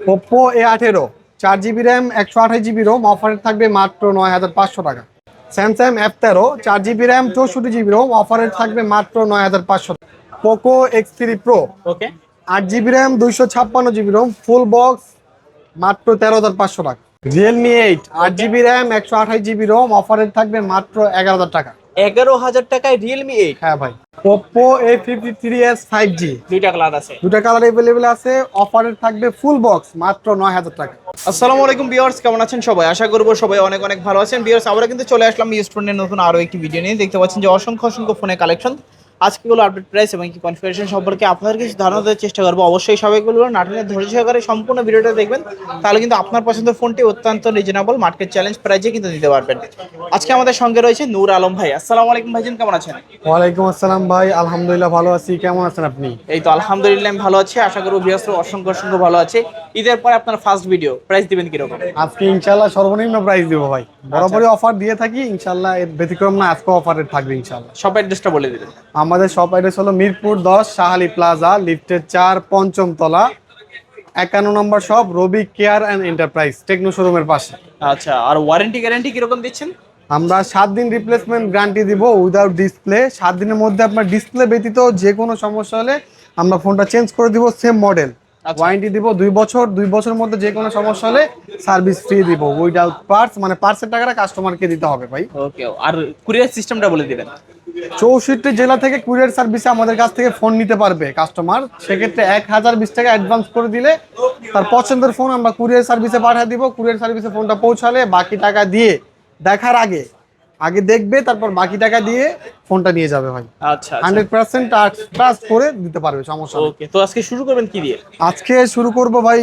Oppo এ আঠেরো চার GB RAM একশো আঠাশ জিবি রোম অফারে থাকবে মাত্র নয় হাজার পাঁচশো টাকা। স্যামসাং এফ তেরো চার জিবি র্যাম চৌষট্টি জিবি রোম অফারে থাকবে মাত্র নয় হাজার পাঁচশো টাকা। Poco X three Pro okay আট জিবি র্যাম দুইশো ছাপ্পান্ন জিবি রোম ফুল বক্স মাত্র তেরো হাজার পাঁচশো টাকা। রিয়েলমি এইট আট জিবি র্যাম একশো আঠাশ জিবি রোম অফারে থাকবে মাত্র এগারো হাজার টাকা। এগারো হাজার টাকায় রিয়েলমি এইট হ্যাঁ ভাই। Oppo A fifty three S five G দুইটা কালার আছে। দুটা কালার এভেলেবেল আছে অফারে থাকবে ফুল বক্স মাত্র নয় হাজার টাকা। আসসালামু আলাইকুম বিয়ার্স কেমন আছেন সবাই? আশা করব সবাই অনেক অনেক ভালো আছেন। বিয়ার্স আমরা কিন্তু চলে আসলাম ইউজ ফোনের নতুন আরও একটি ভিডিও নিয়ে। দেখতে পাচ্ছেন যে অসংখ্য অসংখ্য ফোনের কালেকশন আজকেগুলো আপডেট প্রাইস এবং কি কনফিগারেশন সম্পর্কে আপনাদের কিছু ধারণা দেওয়ার চেষ্টা করব। অবশ্যই সবাইগুলো নাটনে ধৈর্য সহকারে সম্পূর্ণ ভিডিওটা দেখবেন তাহলে কিন্তু আপনার পছন্দের ফোনটি অত্যন্ত রিজনেবল মার্কেট চ্যালেঞ্জ প্রাইজে কিন্তু নিতে পারবেন। আজকে আমাদের সঙ্গে রয়েছে নূর আলম ভাই। আসসালামু আলাইকুম ভাইজান কেমন আছেন? ওয়ালাইকুম আসসালাম ভাই আলহামদুলিল্লাহ ভালো আছি কেমন আছেন আপনি? এই তো আলহামদুলিল্লাহ আমি ভালো আছি। আশা করব ভিউয়ার্স অসংখ্য অসংখ্য ভালো আছে। ঈদের পরে আপনার ফার্স্ট ভিডিও প্রাইস দিবেন কীরকম? আজকে ইনশাল্লাহ সর্বনিম্ন প্রাইস দিব ভাই। বরাবরই অফার দিয়ে থাকি ইনশাল্লাহ এর ব্যতিক্রম না আজকে অফারে থাকবে ইনশাল্লাহ সব অ্যাড্রেসটা বলে দিবেন। আমাদের শপ অ্যাড্রেস হলো মিরপুর দশ শাহালি প্লাজা লিফটের চার পঞ্চম তলা একান্ন নম্বর shop Rabi care and enterprise Tecno শোরুমের পাশে। আচ্ছা আর ওয়ারেন্টি গ্যারান্টি কীরকম দিচ্ছেন? আমরা সাত দিন রিপ্লেসমেন্ট গ্যারান্টি দিব উইদাউট ডিসপ্লে সাত দিনের মধ্যে আপনার ডিসপ্লে ব্যতীত যে কোনো সমস্যা হলে আমরা ফোনটা চেঞ্জ করে দিব সেম মডেল। ওয়ারেন্টি দিব দুই বছর দুই বছরের মধ্যে যে কোনো সমস্যা হলে সার্ভিস ফ্রি দিব। উইদাউট পার্টস মানে পার্টসের টাকাটা কাস্টমারকে দিতে হবে ভাই। ওকে আর কুরিয়ার সিস্টেমটা বলে দিবেন। চৌষট্টি জেলা থেকে কুরিয়ার সার্ভিসে আমাদের কাছ থেকে ফোন নিতে পারবে কাস্টমার। সেক্ষেত্রে এক হাজার বিশ টাকা অ্যাডভান্স করে দিলে তার পছন্দের ফোন আমরা কুরিয়ার সার্ভিসে পাঠিয়ে দিব কুরিয়ার সার্ভিসে ফোনটা পৌঁছালে বাকি টাকা দিয়ে দেখার আগে আগে দেখবে তারপর বাকি টাকা দিয়ে ফোনটা নিয়ে যাবে ভাই। আচ্ছা হান্ড্রেড পার্সেন্ট ট্রাস্ট করে দিতে পারবে সমস্যা ওকে তো আজকে শুরু করবেন কি দিয়ে? আজকে শুরু করব ভাই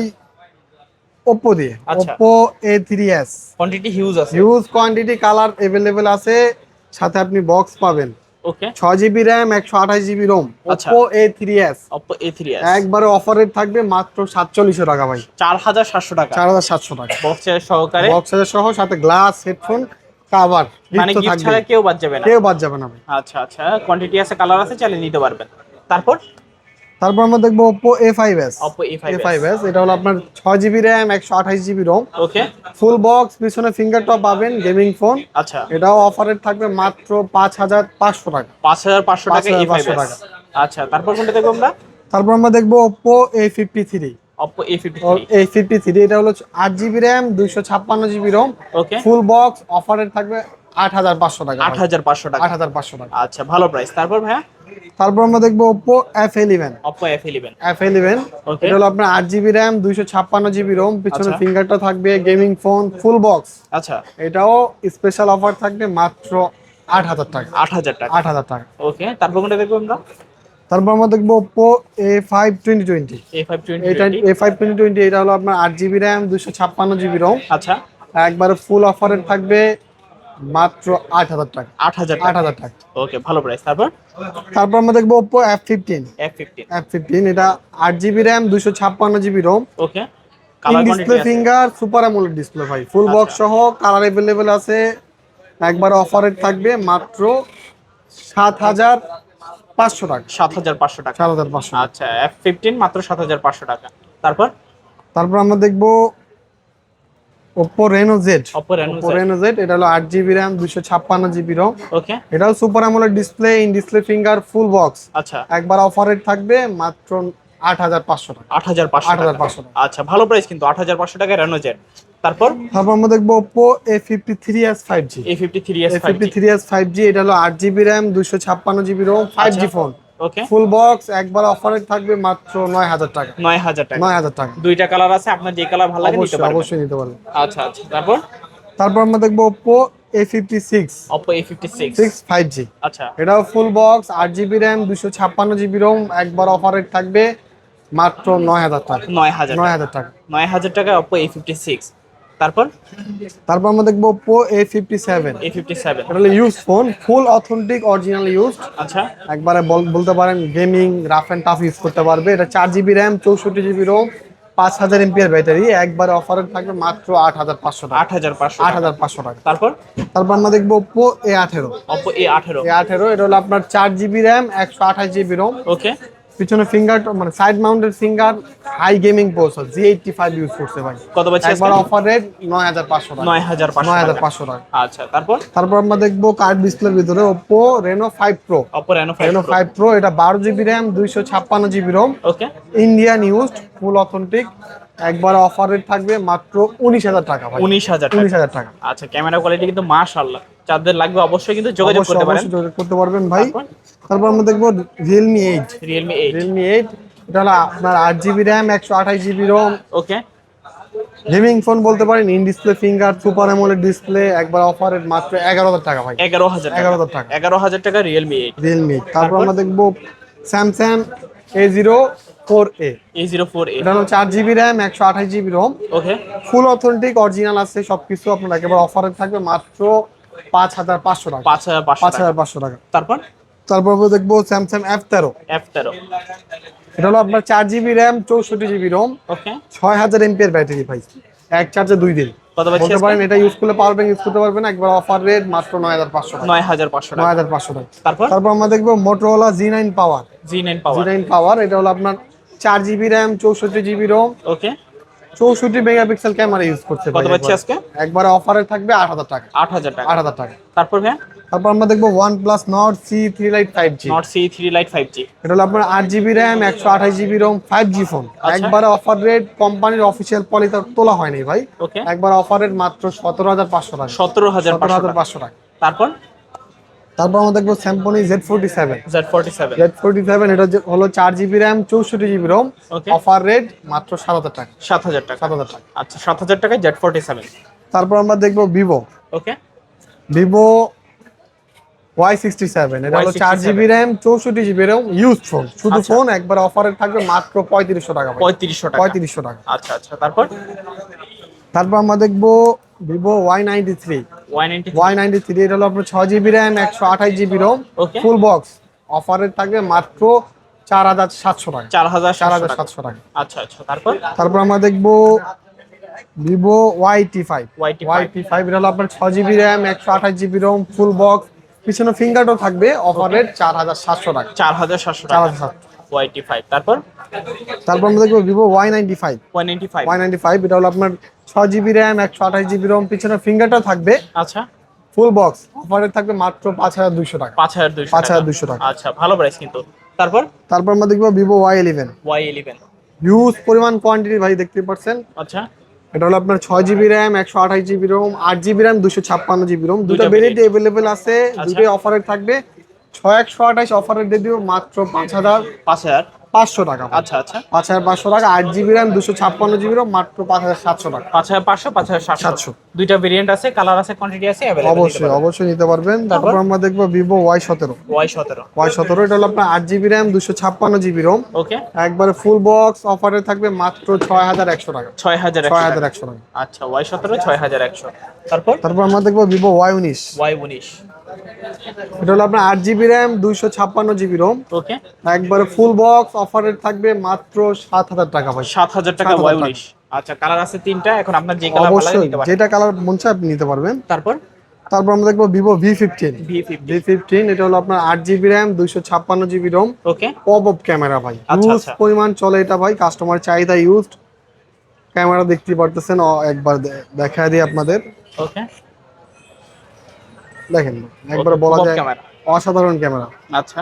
ওপ্পো দিয়ে। আচ্ছা। থ্রি এস কোয়ান্টিটি হিউজ আছে। হিউজ কোয়ান্টিটি কালার অ্যাভেলেবেল আছে। সাথে আপনি বক্স পাবেন। ওকে জিবি র্যাম একশো আঠাশ GB ROM. Oppo A three Oppo A3s একবারে অফারে থাকবে মাত্র সাতচল্লিশশো টাকা ভাই। চার হাজার সাতশো টাকা। চার হাজার সাতশো টাকা। বক্সের সহকারে? বক্সের সহ সাথে গ্লাস হেডফোন কাভার মানে গিফট ছাড়া কেউ বাদ যাবে না। কেউ বাদ যাবে না আচ্ছা আচ্ছা। কোয়ান্টিটি আছে কালার আছে চালিয়ে নিতে পারবেন। তারপর? তারপর আমরা দেখব ফাইভ এস Oppo A5s এটা হলো আপনার ছয় জিবি র্যাম একশো আঠাশ GB ROM okay full box পিছনে ফিঙ্গার টপ পাবেন গেমিং ফোন আচ্ছা। এটাও অফারের থাকবে মাত্র পাঁচ হাজার পাঁচশো টাকা। পাঁচ হাজার পাঁচশো টাকা। A5s আচ্ছা তারপর কোনটা দেখব আমরা? তারপর আমরা দেখব Oppo A53 এ ফিফটি থ্রি এটা হলো আট জিবি র্যাম দুইশো ছাপ্পান্ন GB ROM okay full box অফারের থাকবে আট হাজার পাঁচশো টাকা। আট হাজার পাঁচশো টাকা। আট হাজার পাঁচশো টাকা। আচ্ছা ভালো প্রাইস তারপর ভাইয়া? তারপর আমরা দেখব Oppo F Oppo F11 F eleven Okay. এটা হলো আপনার আট জিবি র্যাম দুইশো ছাপ্পান্ন জিবি রোম পিছনে আচ্ছা। ফিঙ্গারটা থাকবে গেমিং ফোন ফুল বক্স আচ্ছা। এটাও স্পেশাল অফার থাকবে মাত্র আট হাজার টাকা। আট হাজার টাকা। আট হাজার টাকা। ওকে তারপর কোনটা দেখব আমরা? তারপর আমরা দেখব Oppo A five twenty twenty A5 এটা টোয়েন্টি এ ফাইভ টোয়েন্টি টোয়েন্টি এটা হলো আপনার আট জিবি র্যাম দুশো ছাপ্পান্ন জিবি রোম আচ্ছা। একবারে ফুল অফারের থাকবে মাত্র আট হাজার টাকা। আট হাজার আট হাজার টাকা। ওকে ভালো প্রাইস তারপর? তারপর আমরা দেখব Oppo F fifteen F15 F fifteen এটা আট জিবি র্যাম দুশো ছাপ্পান্ন GB ROM okay display finger super AMOLED display ভাই ফুল আচ্ছা। বক্স সহ কালার অ্যাভেলেবেল আছে। একবার অফারের থাকবে মাত্র সাত হাজার পাঁচশো টাকা। সাত হাজার পাঁচশো টাকা। সাত হাজার পাঁচশো আচ্ছা এফ ফিফটিন মাত্র সাত হাজার পাঁচশো টাকা। তারপর? তারপর আমরা দেখব Oppo Reno Z। Reno Z এটা হলো আট জিবি র্যাম দুশো ছাপ্পান্ন জিবি রোম ওকে এটাও super AMOLED display in display finger full box আচ্ছা। একবার অফারের থাকবে মাত্র আট হাজার পাঁচশো টাকা। আট হাজার পাঁচশো 8,500 টাকা। আচ্ছা ভালো প্রাইস কিন্তু আট হাজার পাঁচশো টাকা রেনো জেড তারপর? তারপর আমরা দেখব Oppo A fifty three S five G A fifty three S fifty three S five G এটা হলো আট জিবি র্যাম দুশো ছাপ্পান্ন GB ROM five G phone okay full box একবার অফারে থাকবে মাত্র নয় হাজার টাকা। নয় হাজার টাকা। নয় হাজার টাকা। দুইটা কালার আছে আপনার যে কালার ভালো লাগে নিতে পারবেন। অবশ্যই নিতে পারবেন। আচ্ছা আচ্ছা। তারপর? তারপর আমরা দেখব fifty six Oppo A56 six five G আচ্ছা। এটাও ফুল বক্স আট জিবি র্যাম দুশো ছাপ্পান্ন জিবি রোম একবার অফারে থাকবে মাত্র নয় হাজার টাকা। নয় হাজার নয় হাজার টাকা। নয় হাজার টাকা Oppo A56 তারপর? তারপর আমরা দেখব ফিফটি সেভেন A57 এটা হলো use phone full authentic original use আচ্ছা। একবারে বল- বলতে পারেন gaming rough and tough use করতে পারবে। এটা চার জিবি র্যাম চৌষট্টি জিবি রোম পাঁচ হাজার এমপিআর ব্যাটারি। একবারে অফারে থাকবে মাত্র আট হাজার পাঁচশো টাকা। আট হাজার পাঁচশো আট হাজার পাঁচশো টাকা। তারপর? তারপর আমরা দেখব ওপ্পো এ আঠেরো। Oppo A18 এ আঠেরো এটা হলো আপনার চার জিবি র্যাম একশো আঠাশ জিবি রোম ওকে পিছনে ফিঙ্গার মানে side mounted finger high gaming processor G eighty five use করছে ভাই। কত পাচ্ছি একবার অফার রেট নয় হাজার পাঁচশো টাকা। নয় হাজার নয় হাজার পাঁচশো টাকা। আচ্ছা তারপর? তারপর আমরা দেখব কার্ড ডিসপ্লের ভিতরে ওপো রেনো ফাইভ প্রো অপর Reno five Reno five pro এটা বারো জিবি র্যাম দুইশো ছাপ্পান্ন GB ROM okay Indian used full authentic একবার অফার রেট থাকবে মাত্র উনিশ হাজার টাকা ভাই। উনিশ হাজার উনিশ হাজার টাকা। আচ্ছা ক্যামেরা কোয়ালিটি কিন্তু মাশাআল্লাহ। যাদের লাগবে অবশ্যই কিন্তু যোগাযোগ করতে পারেন। অবশ্যই যোগাযোগ করতে পারবেন ভাই। তারপর? আমরা দেখব Realme eight Realme eight Realme eight এটা হলো আপনার আট জিবি র্যাম একশো আঠাশ GB ROM okay gaming phone বলতে পারেন in display finger super AMOLED display একবার অফার রেট মাত্র এগারো হাজার টাকা ভাই। এগারো হাজার এগারো হাজার টাকা। এগারো হাজার টাকা রিয়েলমি এইট রিয়েলমি তারপর আমরা দেখব Samsung A zero four A A zero four A এটা হলো চার জিবি র্যাম একশো আঠাশ GB ROM okay full authentic original আছে সবকিছু আপনার একেবারে অফারে থাকবে মাত্র পাঁচ হাজার পাঁচশো টাকা। পাঁচ হাজার পাঁচ হাজার পাঁচশো টাকা। তারপর? তারপর আমরা দেখব স্যামসাং এফ তেরো। এফ তেরো। এটা হলো আপনার চার জিবি র্যাম চৌষট্টি জিবি রোম ছয় হাজার এমপিএর ব্যাটারি ভাই। এক চার্জে দুই দিন। বলতে পারেন এটা ইউজ করলে পাওয়ার ব্যাংক ইউজ করতে পারবেন একবার অফার রেট মাত্র নয় হাজার পাঁচশো নয় হাজার পাঁচশো নয় হাজার পাঁচশো টাকা। তারপর? তারপর আমরা দেখব Motorola G nine power G nine G nine power এটা হলো আপনার চার জিবি র্যাম চৌষট্টি জিবি রোম ওকে চৌষট্টি মেগাপিক্সেল ক্যামেরা ইউজ করতে কত পাচ্ছি আজকে? একবার অফারে থাকবে আট হাজার টাকা। আট হাজার টাকা। আট হাজার টাকা। তারপর হ্যাঁ তারপর আমরা দেখব OnePlus Nord C three lite five G Nord C three lite five G এটা হলো আপনার আট জিবি র্যাম একশো আঠাশ GB ROM five G phone. একবারে অফার রেট কোম্পানির অফিসিয়াল পলিসি তোলা হয়নি ভাই। একবার অফার রেট মাত্র সতেরো হাজার পাঁচশো টাকা। সতেরো হাজার পাঁচশো টাকা। তারপর? তারপর আমরা দেখব Samsung Z forty seven Z forty seven Z forty seven এটা হলো চার জিবি র্যাম চৌষট্টি জিবি রোম অফার রেট মাত্র সাত হাজার টাকা। সাত হাজার টাকা। সাত হাজার টাকা। আচ্ছা সাত হাজার টাকায় জেড ফোর্টি সেভেন তারপর আমরা দেখব Vivo okay Vivo Y sixty seven এটা হলো চার Y67 জিবি র্যাম চৌষট্টি জিবি র্যাম ইউজ ফোন শুধু। ফোন একবার অফারে থাকবে মাত্র পঁয়ত্রিশশো টাকা। পঁয়ত্রিশশো টাকা। পঁয়ত্রিশশো টাকা। আচ্ছা আচ্ছা। তারপর? তারপর আমরা দেখব Vivo Y ninety three Y ninety Y ninety three এটা হলো আপনার ছয় জিবি র্যাম একশো আঠাশ GB ROM Okay. Full box অফারে থাকবে মাত্র চার হাজার সাতশো টাকা। চার হাজার চার সাতশো হাজার টাকা সাতশো টাকা। আচ্ছা আচ্ছা। তারপর? তারপর আমরা দেখব Vivo Y T five YT5 Y T five এটা হলো আপনার ছয় জিবি র্যাম একশো আঠাশ জিবি রোম ফুল বক্স পিছনে ফিঙ্গারটাও থাকবে অফার রেট চার হাজার সাতশো টাকা। চার হাজার সাতশো চার টাকা হাজার সাতশো। ওয়াইটি ফাইভ তারপর? তারপর আমরা দেখব Vivo Y ninety five one ninety five Y ninety five এটা হলো আপনার ছয় জিবি র্যাম একশো আঠাশ জিবি রোম পিছনে ফিঙ্গারটাও থাকবে। আচ্ছা। ফুল বক্স অফারে থাকবে মাত্র পাঁচ হাজার দুইশো টাকা। পাঁচ হাজার দুইশো পাঁচ হাজার দুইশো টাকা। আচ্ছা ভালো প্রাইস কিন্তু। তারপর? তারপর আমরা দেখব Vivo Y eleven Y eleven huge পরিমাণ কোয়ান্টিটি ভাই দেখতে পাচ্ছেন? আচ্ছা। এটা হলো আপনার ছয় জিবি র্যাম একশো আঠাশ জিবি রোম আট জিবি র্যাম দুশো ছাপ্পান্ন জিবি রোম দুটো ভেরিয়েন্ট অ্যাভেলেবেল আছে আচ্ছা। দুটোই অফারে থাকবে। ছয় একশো আঠাশ অফারে দিয়ে দিব মাত্র পাঁচ হাজার পাঁচ হাজার? পাঁচশো টাকা। আচ্ছা আচ্ছা। পাঁচ হাজার পাঁচশো টাকা আট জিবি র্যাম দুশো ছাপ্পান্ন জিবি রোম মাত্র পাঁচ হাজার সাতশো টাকা। পাঁচ হাজার পাঁচশো পাঁচ হাজার সাতশো। দুইটা ভেরিয়েন্ট আছে কালার আছে কোয়ান্টিটি আছে অবশ্যই অবশ্যই নিতে পারবেন। তারপর? আমরা দেখব ভিভো ওয়াই সতেরো। ওয়াই সতেরো। ওয়াই সতেরো এটা হলো আপনার আট জিবি র্যাম দুশো ছাপ্পান্ন জিবি রোম ওকে একবারে ফুল বক্স অফারে থাকবে মাত্র ছয় হাজার একশো টাকা। ছয় হাজার ছয় হাজার একশো টাকা। আচ্ছা ওয়াই সতেরো ছয় হাজার একশো। তারপর? তারপর আমরা দেখব ভিভো ওয়াই উনিশ। ওয়াই উনিশ। এটা হলো আপনার আট জিবি র্যাম দুইশো ছাপ্পান্ন জিবি রোম ওকে একবারে ফুল বক্স অফারে থাকবে মাত্র সাত হাজার টাকা ভাই। সাত হাজার টাকা 7,000 টাকা। উনিশ আচ্ছা কালার আছে তিনটা এখন আপনার যে কালার ভালো নিতে যেটা কালার মন চায় আপনি নিতে পারবেন। তারপর? তারপর আমরা দেখব Vivo V fifteen V fifteen এটা হলো আপনার আট জিবি র্যাম দুইশো ছাপ্পান্ন GB ROM okay pop up camera ভাই। আচ্ছা, ইউজ আচ্ছা। পরিমাণ চলে এটা ভাই কাস্টমার চাহিদা ইউজ ক্যামেরা দেখতে পারতেছেন একবার দেখা দিই আপনাদের। ওকে দেখেন একবার বলা যায় অসাধারণ ক্যামেরা। আচ্ছা।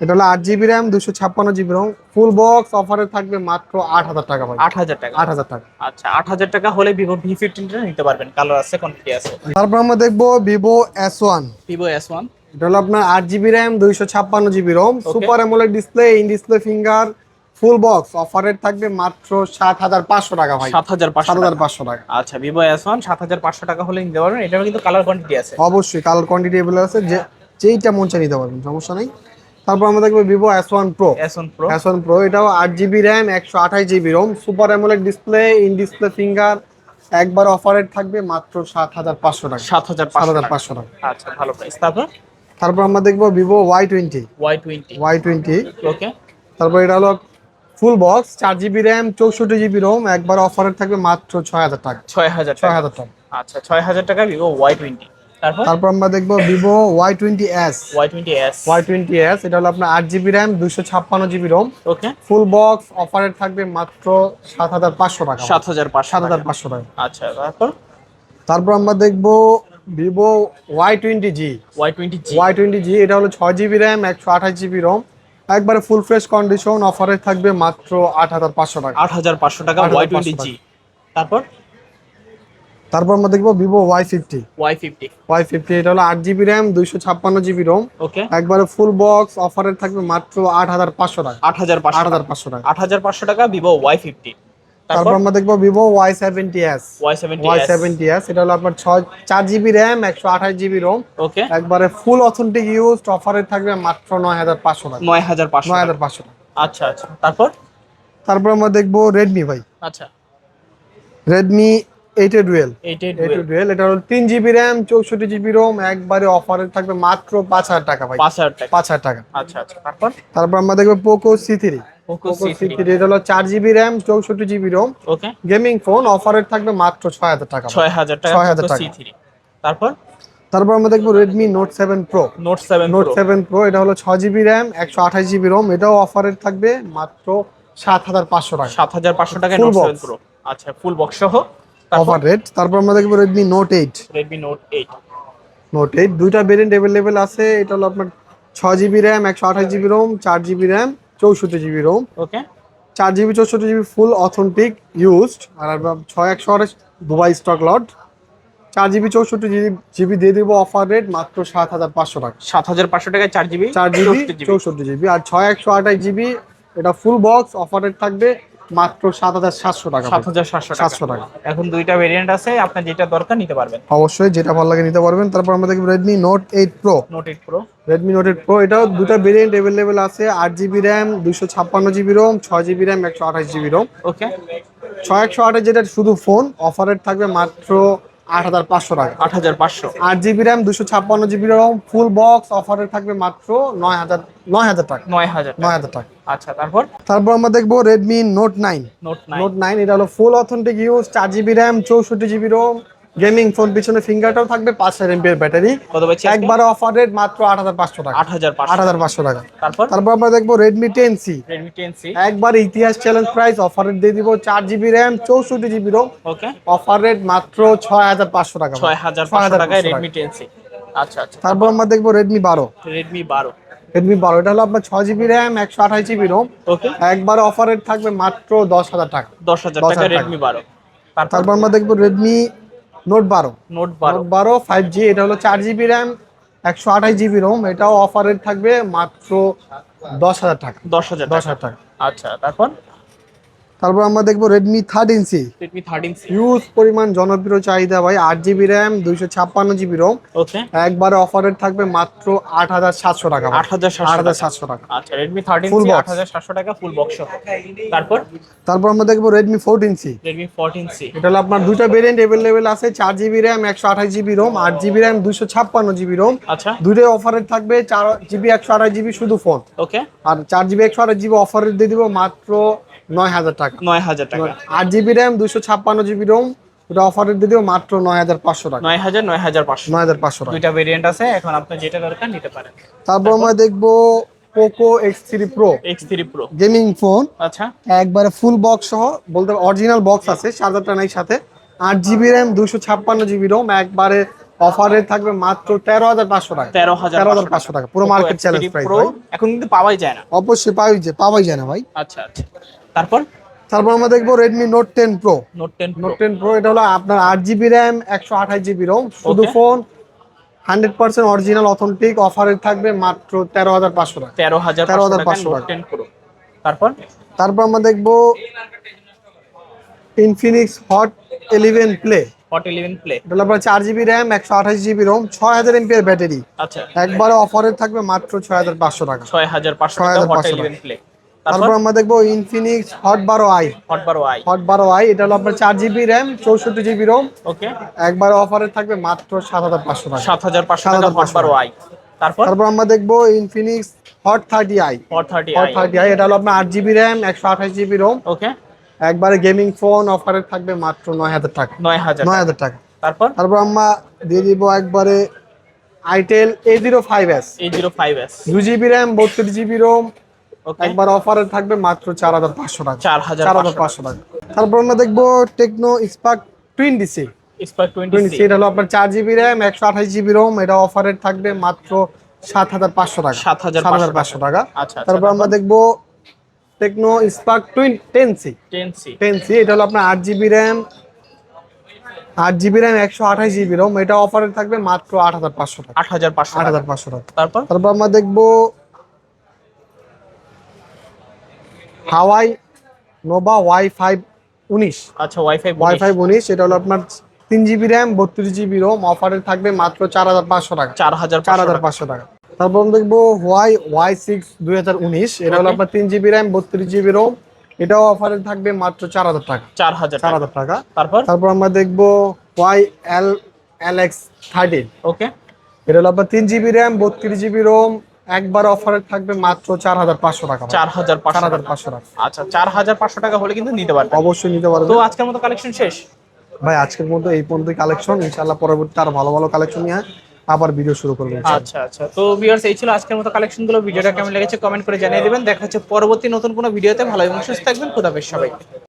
এটা হলো আট জিবি র্যাম দুশো ছাপ্পান্ন জিবি রোম ফুল বক্স অফারে থাকবে মাত্র আট হাজার টাকা ভাই। আট হাজার টাকা। আট হাজার টাকা। আচ্ছা আট হাজার টাকা হলে ভিভো ভি ফিফটিনটা নিতে পারবেন কালার আছে কোয়ান্টিটি আছে। তারপর আমরা দেখব Vivo S one. Vivo S one. এটা হলো আপনার আট জিবি র্যাম দুইশো ছাপ্পান্ন GB ROM super AMOLED display in display finger full box অফারের থাকবে মাত্র সাত হাজার পাঁচশো টাকা ভাই। সাত হাজার সাত হাজার পাঁচশো টাকা। আচ্ছা ভিভো এস ওয়ান সাত হাজার পাঁচশো টাকা হলে নিতে পারবেন। এটারও কিন্তু কালার কোয়ান্টিটি আছে। অবশ্যই কালার কোয়ান্টিটি অ্যাভেলেবল আছে। যে যেইটা মন চায় নিতে পারবেন সমস্যা নেই। তারপর আমরা দেখব Vivo S one pro S one pro S one pro এটাও আট জিবি র্যাম একশো আঠাশ GB ROM super AMOLED display in display finger একবার অফারের থাকবে মাত্র সাত হাজার পাঁচশো টাকা। সাত হাজার সাত হাজার পাঁচশো টাকা। আচ্ছা ভালো প্রাইস তারপর? তারপর আমরা দেখব Vivo Y twenty Y twenty Y twenty okay তারপর এটা হলো ফুল বক্স চার জিবি র্যাম চৌষট্টি জিবি রোম একবার অফারে থাকবে মাত্র ছয় হাজার টাকা। ছয় হাজার ছয় টাকা হাজার টাকা। আচ্ছা ছয় হাজার টাকা ভিভো ওয়াই টোয়েন্টি তারপর? তারপর আমরা দেখব Vivo Y twenty S Y twenty S Y twenty S এটা হলো আপনার আট জিবি র্যাম দুশো ছাপ্পান্ন GB ROM okay full box অফারে থাকবে মাত্র সাত হাজার পাঁচশো টাকা। সাত হাজার পাঁচশো সাত হাজার পাঁচশো টাকা। আচ্ছা তারপর? তারপর আমরা দেখব Vivo Y twenty G Y twenty G Y twenty G এটা হলো ছয় জিবি র্যাম একশো আঠাশ জিবি রোম একবারে ফুল ফ্রেশ কন্ডিশন অফারে থাকবে মাত্র আট হাজার পাঁচশো টাকা। আট হাজার পাঁচশো টাকা 8,500 ওয়াই টোয়েন্টি জি তারপর? তারপর আমরা দেখব Vivo Y fifty Y fifty Y fifty এটা হলো আট জিবি র্যাম দুইশো ছাপ্পান্ন জিবি রোম ওকে। একবারে ফুল বক্স অফারে থাকবে মাত্র আট হাজার পাঁচশো টাকা। আট হাজার আট হাজার পাঁচশো টাকা। আট হাজার পাঁচশো টাকা ভিভো ওয়াই ফিফটি তারপর? আমরা দেখব Vivo Y seventy S Y seventy S এটা হলো আপনার ছয় চার জিবি র্যাম একশো আঠাশ জিবি রোম ওকে একবারে ফুল অথেন্টিক ইউজ অফারে থাকবে মাত্র নয় হাজার পাঁচশো টাকা। নয় হাজার পাঁচশো নয় হাজার পাঁচশো টাকা। আচ্ছা আচ্ছা। তারপর? তারপর আমরা দেখব রেডমি ভাই। আচ্ছা। Redmi eight dual eight dual এটা হলো তিন জিবি র্যাম চৌষট্টি জিবি রোম একবারে অফারে থাকবে মাত্র পাঁচ হাজার টাকা ভাই। পাঁচ হাজার টাকা। পাঁচ হাজার টাকা। আচ্ছা আচ্ছা তারপর? তারপর আমরা দেখব Poco C three Poco C three এটা হলো চার জিবি র্যাম চৌষট্টি GB ROM okay gaming phone অফারে থাকবে মাত্র ছয় হাজার টাকা ছয় হাজার টাকা 6,000 পোকো টাকা। তারপর? তারপর আমরা দেখব Redmi note seven pro note seven note seven pro এটা হলো ছ জিবি র্যাম একশো আঠাশ জিবি রোম এটাও অফারে থাকবে মাত্র সাত হাজার পাঁচশো টাকা। সাত হাজার পাঁচশো নোট সেভেন প্রো আচ্ছা ফুল বক্স সহ। অফার রেট তারপর আমরা দেখব Redmi note eight Redmi note eight note eight দুইটা ভেরিয়েন্ট অ্যাভেলেবেল আছে এটা হলো আপনার ছ জিবি র্যাম একশো আঠাশ জিবি রোম চার জিবি র্যাম চৌষট্টি জিবি রোম ওকে চার জিবি চৌষট্টি জিবি ফুল অথেন্টিক ইউজড আর ছয় একশো দুবাই স্টক লট চার জিবি চৌষট্টি জিবি জিবি দিয়ে দিব অফার রেট মাত্র সাত হাজার পাঁচশো টাকা। সাত হাজার পাঁচশো টাকায় চার জিবি চার জিবি চৌষট্টি জিবি আর ছয় একশো আঠাশ জিবি এটা ফুল বক্স অফার রেট থাকবে। মাত্র সাত হাজার সাতশো টাকা সাত হাজার সাতশো সাতশো টাকা। টাকা এখন দুইটা ভেরিয়েন্ট আছে আপনার যেটা দরকার নিতে পারবেন। অবশ্যই যেটা ভালো লাগে নিতে পারবেন। তারপর আমরা দেখি Redmi note eight pro note eight pro Redmi note eight pro এটাও দুটো ভেরিয়েন্ট অ্যাভেলেবেল আছে। আট জিবি র্যাম দুশো ছাপ্পান্ন জিবি রোম ছয় জিবি র্যাম একশো আঠাশ জিবি রোম ওকে ছয় একশো আঠাশ যেটা শুধু ফোন অফারের থাকবে মাত্র আট হাজার পাঁচশো টাকা। আট হাজার পাঁচশো। আট জিবি র্যাম দুশো ছাপ্পান্ন GB ROM full box offer থাকবে মাত্র নয় হাজার নয় হাজার টাকা। নয় হাজার নয় হাজার টাকা। আচ্ছা তারপর? তারপর আমরা দেখব Redmi note nine note nine note nine এটা হলো ফুল অথেন্টিক ইউজ চার জিবি র্যাম চৌষট্টি জিবি রোম গেমিং ফোন পিছনে ফিঙ্গারটাও থাকবে পাঁচ হাজার এমপিএর ব্যাটারি একবারে অফার রেট মাত্র আট হাজার পাঁচশো টাকা। আট হাজার আট হাজার পাঁচশো টাকা। তারপর? তারপর আমরা দেখব Redmi ten C Redmi ten C একবার ইতিহাস চ্যালেঞ্জ প্রাইস অফার রেট দিয়ে দিব চার জিবি র্যাম চৌষট্টি GB ROM okay offer rate মাত্র ছয় হাজার পাঁচশো টাকা। ছয় হাজার পাঁচশো টাকায় রেডমি টেন সি আচ্ছা আচ্ছা। তারপর আমরা দেখব রেডমি বারো। রেডমি বারো। রেডমি বারো এটা হলো আপনার ছয় জিবি র্যাম একশো আঠাশ জিবি রোম একবার অফার রেট থাকবে মাত্র দশ হাজার টাকা। দশ হাজার 10,000 টাকা টাকা। রেডমি বারো। তারপর? আমরা দেখব রেডমি নোট বারো। নোট বারো। বারো ফাইভ জি এটা হলো চার জিবি র্যাম একশো আঠাশ জিবি রোম এটাও অফারের থাকবে মাত্র দশ হাজার টাকা। দশ হাজার দশ হাজার টাকা। আচ্ছা তারপর? তারপর আমরা দেখব Redmi third Redmi C huge পরিমাণ জনপ্রিয় চাহিদা ভাই আট জিবি র্যাম দুইশো ছাপ্পান্ন জিবি রোম একবারে অফার থাকবে মাত্র আট হাজার সাতশো টাকা আট হাজার আট হাজার টাকা সাতশো টাকা। আচ্ছা রেডমি Full আট হাজার সাতশো টাকা ফুল বক্স তারপর? তারপর আমরা দেখব Redmi fourteen C Redmi fourteen C এটা হলো আপনার দুইটা ভেরিয়েন্ট অ্যাভেলেবেল আছে চার জিবি র্যাম একশো আঠাশ জিবি রোম আট জিবি র্যাম দুইশো ছাপ্পান্ন জিবি রোম আচ্ছা। দুইটাই অফারে থাকবে চার জিবি একশো আঠাশ জিবি শুধু ফোন ওকে আর চার জিবি একশো আঠাশ জিবি অফারে দিয়ে দিব মাত্র নয় হাজার টাকা। নয় হাজার টাকা। আট জিবি র্যাম দুশো ছাপ্পান্ন জিবি রোম ওটা অফারে দিয়ে মাত্র নয় হাজার পাঁচশো টাকা। নয় হাজার নয় হাজার পাঁচশো। নয় হাজার পাঁচশো টাকা। দুইটা ভেরিয়েন্ট আছে এখন আপনার যেটা দরকার নিতে পারেন। তারপর আমরা দেখব Poco X three pro X three pro gaming phone আচ্ছা। একবারে ফুল বক্স সহ বলতে অরিজিনাল বক্স আছে চার্জারটা নাই সাথে। আট জিবি র্যাম দুশো ছাপ্পান্ন জিবি রোম একবারে অফারে থাকবে মাত্র তেরো হাজার পাঁচশো টাকা। তেরো হাজার তেরো হাজার পাঁচশো টাকা। পুরো মার্কেট চ্যালেঞ্জ প্রাইস এখন কিন্তু পাওয়াই যায় না। অবশ্যই পাই যে পাওয়াই যায় না ভাই। আচ্ছা আচ্ছা। তারপর? তারপর আমরা দেখব Redmi note ten pro note ten note ten pro এটা হলো আপনার আট জিবি র্যাম একশো আঠাশ জিবি রোম শুধু phone hundred percent original authentic অফারে থাকবে মাত্র তেরো হাজার পাঁচশো টাকা। তেরো হাজার 13,500 পাঁচশো টাকা। তারপর? তারপর আমরা দেখব Infinix hot eleven play hot eleven play এটা হলো আপনার চার জিবি র্যাম একশো আঠাশ জিবি রোম ছয় হাজার ব্যাটারি আচ্ছা। একবারে অফারে থাকবে মাত্র ছয় হাজার পাঁচশো টাকা। ছয় হাজার পাঁচশো টাকা 6,500 হট টাকা। প্লে তারপর? আমরা দেখব ইনফিনিক্স হট বারো আই হট বারো আই হট বারো আই এটা হলো আপনার চার জিবি র্যাম চৌষট্টি জিবি রোম ওকে একবারে অফারে থাকবে মাত্র সাত হাজার পাঁচশো টাকা। সাত হাজার পাঁচশো টাকা হট বারো আই তারপর? তারপর আমরা দেখব Infinix hot thirty i hot thirty hot thirty i এটা হলো আপনার আট জিবি র্যাম একশো আঠাশ জিবি রোম ওকে একবারে গেমিং ফোন অফারে থাকবে মাত্র নয় হাজার টাকা। নয় হাজার নয় হাজার টাকা। তারপর? তারপর আমরা দিয়ে দিব একবারে itel A zero five S এই জিরো ফাইভ এস দু জিবি র্যাম বত্রিশ জিবি রোম একবার অফারে থাকবে মাত্র চার হাজার পাঁচশো টাকা। চার হাজার হাজার পাঁচশো টাকা। তারপর আমরা দেখব Tecno Spark twenty C Spark twenty twenty এটা হলো আপনার চার জিবি র্যাম একশো আঠাশ জিবি রোম এটা অফারে থাকবে মাত্র সাত হাজার পাঁচশো টাকা। 7,500 পাঁচশো টাকা। আচ্ছা, আচ্ছা, তারপর আমরা দেখব Tecno Spark ten C ten C এটা হলো আপনার আট জিবি র্যাম আট জিবি র্যাম একশো আঠাশ জিবি রোম এটা অফারে থাকবে মাত্র আট হাজার পাঁচশো টাকা। আট হাজার পাঁচশো আট হাজার পাঁচশো টাকা। তারপর? তারপর আমরা দেখব হাওয়াই নোভা ওয়াই ফাইভ উনিশ। আচ্ছা ওয়াইফাই ওয়াই ফাইভ উনিশ এটা হলো আপনার তিন জিবি র্যাম বত্রিশ জিবি রোম অফারে থাকবে মাত্র চার হাজার পাঁচশো টাকা। চার হাজার চার হাজার পাঁচশো টাকা। তারপর আমরা দেখব ওয়াই ওয়াই সিক্স দুই হাজার উনিশ এটা হলো আপনার তিন জিবি র্যাম বত্রিশ জিবি রোম এটাও অফারে থাকবে মাত্র চার হাজার টাকা। চার হাজার চার হাজার টাকা। তারপর? তারপর আমরা দেখব Y L L X thirteen. Okay এটা হলো আপনার তিন জিবি র্যাম বত্রিশ জিবি রোম একবার অফারে থাকবে মাত্র চার হাজার পাঁচশো টাকা চার হাজার চার হাজার পাঁচশো টাকা। আচ্ছা চার হাজার পাঁচশো টাকা হলে কিন্তু নিতে পারবে অবশ্যই নিতে পারবেন। তো আজকের মতো কালেকশন শেষ? ভাই আজকের মধ্যে এই পর্যন্ত কালেকশন ইনশাল্লাহ পরবর্তী আরও ভালো ভালো কালেকশন নিয়ে আবার ভিডিও শুরু করব আচ্ছা আচ্ছা। তো ভিউয়ার্স এই ছিল আজকের মতো কালেকশনগুলো। ভিডিওটা কেমন লেগেছে কমেন্ট করে জানিয়ে দিবেন। দেখা হচ্ছে পরবর্তী নতুন কোনো ভিডিওতে ভালো এবং সুস্থ থাকবেন। খুদাফেজ সবাই